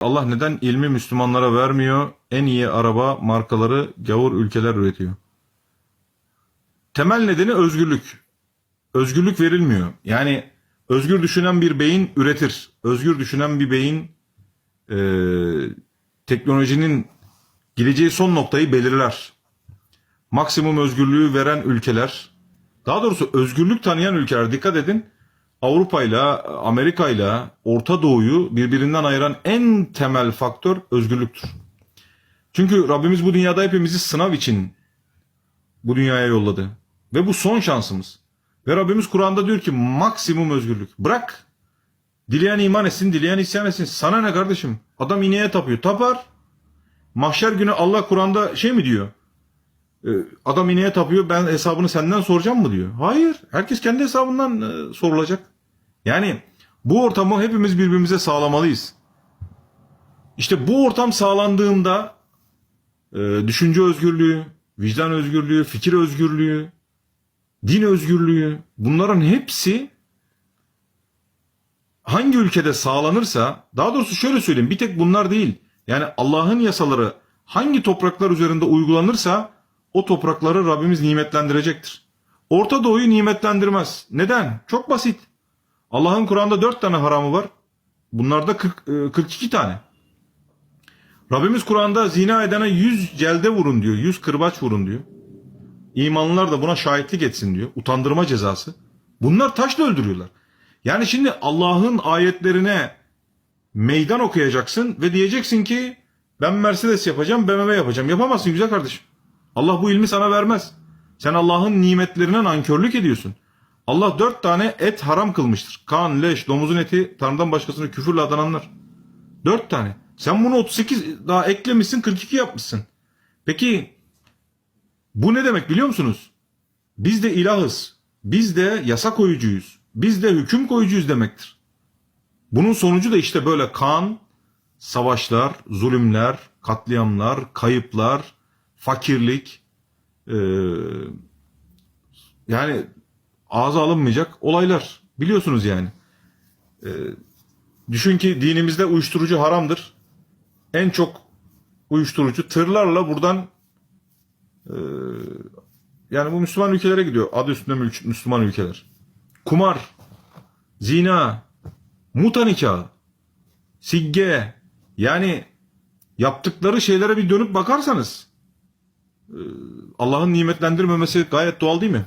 Allah neden ilmi Müslümanlara vermiyor? En iyi araba markaları gavur ülkeler üretiyor. Temel nedeni özgürlük. Özgürlük verilmiyor. Yani özgür düşünen bir beyin üretir. Özgür düşünen bir beyin e, teknolojinin gideceği son noktayı belirler. Maksimum özgürlüğü veren ülkeler, daha doğrusu özgürlük tanıyan ülkeler dikkat edin. Avrupa ile Amerika ile Orta Doğu'yu birbirinden ayıran en temel faktör özgürlüktür. Çünkü Rabbimiz bu dünyada hepimizi sınav için bu dünyaya yolladı. Ve bu son şansımız. Ve Rabbimiz Kur'an'da diyor ki maksimum özgürlük. Bırak. Dileyen iman etsin, dileyen isyan etsin. Sana ne kardeşim? Adam ineğe tapıyor. Tapar. Mahşer günü Allah Kur'an'da şey mi diyor? Ee, Adam ineğe tapıyor ben hesabını senden soracağım mı diyor. Hayır. Herkes kendi hesabından e, sorulacak. Yani bu ortamı hepimiz birbirimize sağlamalıyız. İşte bu ortam sağlandığında e, düşünce özgürlüğü, vicdan özgürlüğü, fikir özgürlüğü, din özgürlüğü bunların hepsi hangi ülkede sağlanırsa daha doğrusu şöyle söyleyeyim bir tek bunlar değil. Yani Allah'ın yasaları hangi topraklar üzerinde uygulanırsa o toprakları Rabbimiz nimetlendirecektir. Orta Doğu'yu nimetlendirmez. Neden? Çok basit. Allah'ın Kur'an'da dört tane haramı var. Bunlarda 40, e, 42 tane. Rabbimiz Kur'an'da zina edene 100 celde vurun diyor. 100 kırbaç vurun diyor. İmanlılar da buna şahitlik etsin diyor. Utandırma cezası. Bunlar taşla öldürüyorlar. Yani şimdi Allah'ın ayetlerine meydan okuyacaksın ve diyeceksin ki ben Mercedes yapacağım, BMW yapacağım. Yapamazsın güzel kardeşim. Allah bu ilmi sana vermez. Sen Allah'ın nimetlerine nankörlük ediyorsun. Allah dört tane et haram kılmıştır. Kan, leş, domuzun eti, Tanrı'dan başkasına küfürle adananlar. Dört tane. Sen bunu 38 daha eklemişsin 42 yapmışsın. Peki bu ne demek biliyor musunuz? Biz de ilahız. Biz de yasa koyucuyuz. Biz de hüküm koyucuyuz demektir. Bunun sonucu da işte böyle kan, savaşlar, zulümler, katliamlar, kayıplar, fakirlik, eee, yani ağza alınmayacak olaylar. Biliyorsunuz yani. Eee, düşün ki dinimizde uyuşturucu haramdır. En çok uyuşturucu tırlarla buradan eee, yani bu Müslüman ülkelere gidiyor. Adı üstünde Müslüman ülkeler. Kumar, zina, muta nikahı, sigge yani yaptıkları şeylere bir dönüp bakarsanız Allah'ın nimetlendirmemesi gayet doğal değil mi?